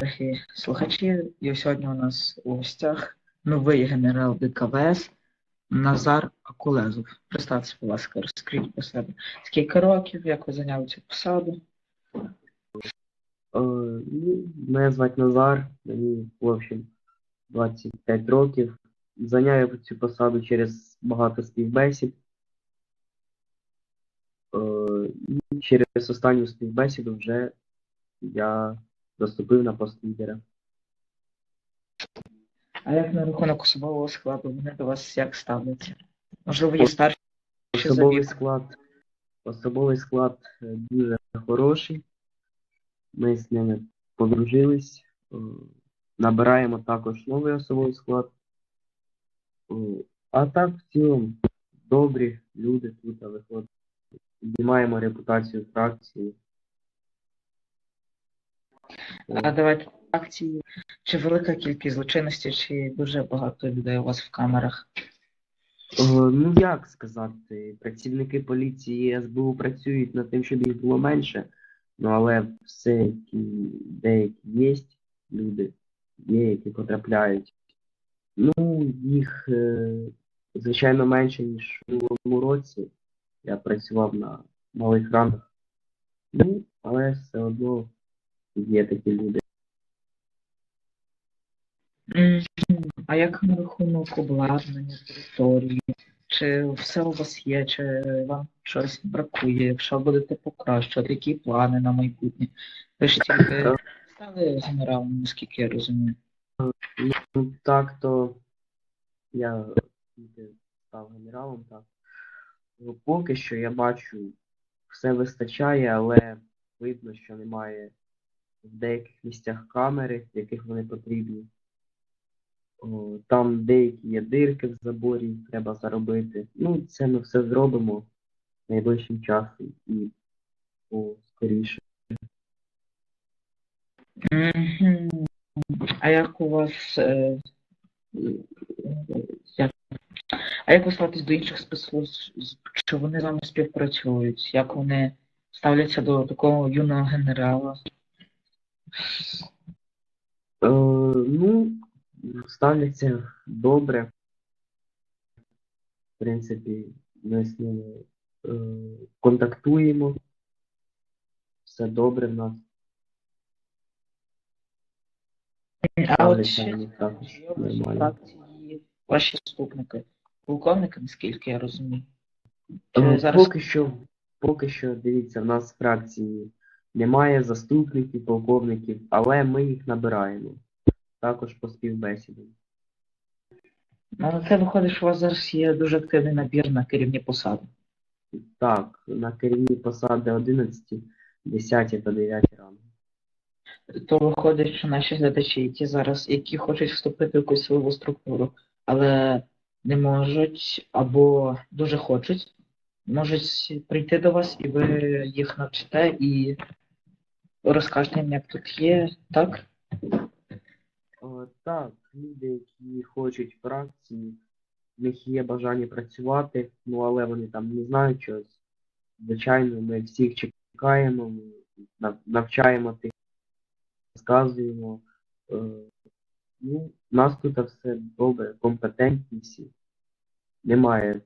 наші слухачі. І сьогодні у нас у гостях новий генерал ДКВС Назар Акулезов. Представте, будь ласка, розкріть про себе. Скільки років, як ви зайняли цю посаду? Е, ну, Мене звати Назар, мені, в общем, 25 років. Зайняв цю посаду через багато співбесід. Е, через останню співбесіду вже я заступив на пост лідера. А як на рахунок особового складу, вони до вас як ставляться? Можливо, є старші Особовий склад, особовий склад е, дуже хороший. Ми з ними подружились. Е, Набираємо також новий особовий склад. Е, А так, в цілому, добрі люди тут виходять. Піднімаємо репутацію фракції. А давайте акції. Чи велика кількість злочинності, чи дуже багато людей у вас в камерах? Е, Ну, як сказати, працівники поліції СБУ працюють над тим, щоб їх було менше, ну але все-таки деякі є люди, є, які потрапляють. Ну, їх, е, звичайно, менше, ніж в минулому році. Я працював на малих ранах. Ну, але все одно є такі люди. А як на рахунок обладнання, території? Чи все у вас є, чи вам щось бракує? Якщо будете покращувати, які плани на майбутнє? Ви ж тільки стали генералом, наскільки я розумію. Ну, так, то я став генералом, так. Ну, Поки що я бачу, все вистачає, але видно, що немає в деяких місцях камери, в яких вони потрібні. О, Там деякі є дирки в заборі, треба заробити. Ну, це ми все зробимо найближчим часом і скоріше. А як у вас е, як, а як ви ставитесь до інших спецслужб? Чи вони з вами співпрацюють? Як вони ставляться до такого юного генерала? Е, ну, ставляться добре. В принципі, ми з ними е, контактуємо. Все добре в нас. А от ще вони також є нормально. фракції ваші заступники, полковники, наскільки я розумію. Е, зараз Поки що, поки що, дивіться, в нас в фракції немає заступників, полковників, але ми їх набираємо. Також по співбесідам. ну, це виходить, що у вас зараз є дуже активний набір на керівні посади. Так, на керівні посади 11, 10 та 9 ранку. То виходить, що наші глядачі, які зараз, які хочуть вступити в якусь силову структуру, але не можуть або дуже хочуть, можуть прийти до вас і ви їх навчите і розкажете як тут є, так? О, Так, люди, які хочуть фракції, в них є бажання працювати, ну але вони там не знають чогось. Звичайно, ми всіх чекаємо, навчаємо тих, розказуємо. Е, Ну, у нас тут все добре, компетентні всі. Немає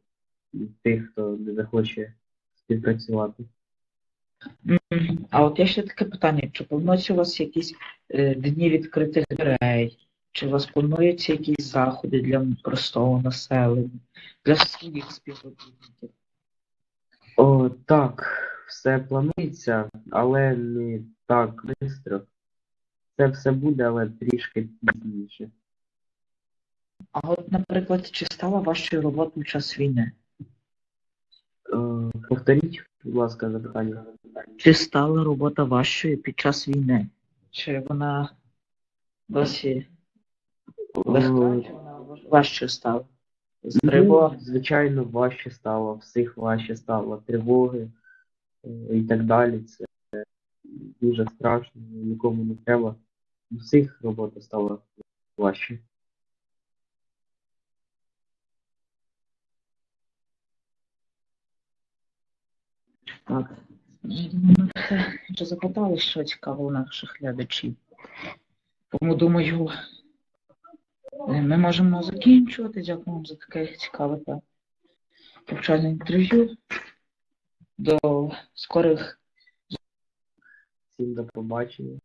тих, хто не захоче співпрацювати. А от є ще таке питання, чи плануються у вас якісь е, дні відкритих дверей? Чи у вас плануються якісь заходи для простого населення, для своїх співробітників? О, так, все планується, але не так швидко. Це все буде, але трішки пізніше. А от, наприклад, чи стала вашою роботою час війни? Е, повторіть, будь ласка, запитання. Чи стала робота вашою під час війни? Чи вона досі легка, чи вона важчою стала? З тривог? Ну, звичайно, важче стало, всіх важче стало, тривоги е, і так далі. Це дуже страшно, нікому не треба. Всіх робота стала важче. Так, ми вже запитали, що цікаво у наших глядачів. Тому думаю, ми можемо закінчувати. Дякую вам за таке цікаве та повчальне інтерв'ю. До скорих. Всім до побачення.